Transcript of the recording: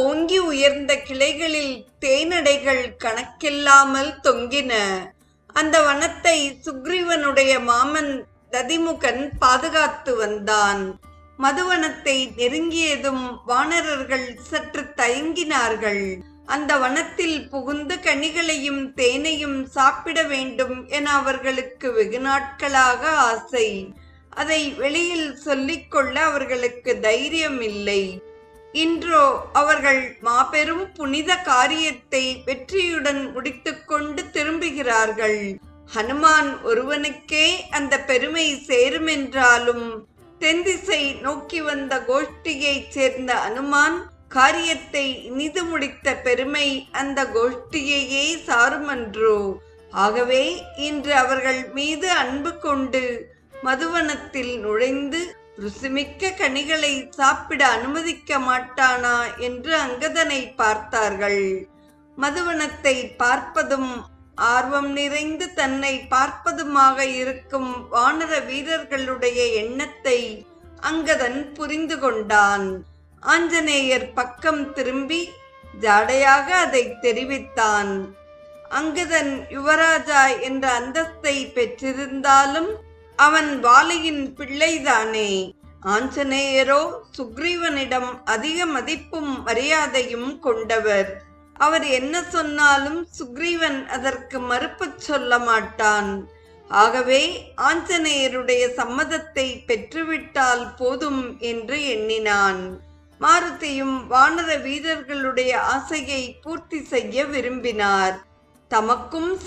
ஓங்கி உயர்ந்த கிளைகளில் தேனடைகள் கணக்கில்லாமல் தொங்கின. அந்த வனத்தை சுக்ரீவனுடைய மாமன் ததிமுகன் பாதுகாத்து வந்தான். மதுவனத்தை நெருங்கியதும் வானரர்கள் சற்று தயங்கினார்கள். அந்த வனத்தில் புகுந்து கனிகளையும் தேனையும் சாப்பிட வேண்டும் என அவர்களுக்கு வெகு நாட்களாக ஆசை. அதை வெளியில் சொல்லிக்கொள்ள அவர்களுக்கு தைரியம் இல்லை இன்றோ அவர்கள் மாபெரும் புனித காரியத்தை வெற்றியுடன் முடித்துக்கொண்டு திரும்புகிறார்கள். ஹனுமான் ஒருவனுக்கே அந்த பெருமை சேருமென்றாலும் தென்திசை நோக்கி வந்த கோஷ்டியைச் சேர்ந்த அனுமான் காரியத்தை இனிது முடித்த பெருமை அந்த கோஷ்டியையே சாருமன்றோ? ஆகவே இன்று அவர்கள் மீது அன்பு கொண்டு மதுவனத்தில் நுழைந்து ருசிமிக்க கனிகளை சாப்பிட அனுமதிக்க மாட்டானா என்று அங்கதனை பார்த்தார்கள். மதுவனத்தை பார்ப்பதும் ஆர்வம் நிறைந்து தன்னை பார்ப்பதுமாக இருக்கும் வானர வீரர்களுடைய எண்ணத்தை அங்கதன் புரிந்து கொண்டான். ஆஞ்சநேயர் பக்கம் திரும்பி ஜாடையாக அதை தெரிவித்தான். அங்கதன் யுவராஜா என்ற அந்தஸ்தை பெற்றிருந்தாலும் அவன் வாலியின் பிள்ளைதானே? ஆஞ்சநேயரோ சுக்ரீவனிடம் அதிக மதிப்பும் மரியாதையும் கொண்டவர். அவர் என்ன சொன்னாலும் சுக்ரீவன் அதற்கு மறுப்பு சொல்ல மாட்டான். ஆகவே ஆஞ்சநேயருடைய சம்மதத்தை பெற்றுவிட்டால் போதும் என்று எண்ணினான். மாருதியும் வானர வீரர்களுடைய ஆசையை பூர்த்தி செய்ய விரும்பினார். தமக்கும்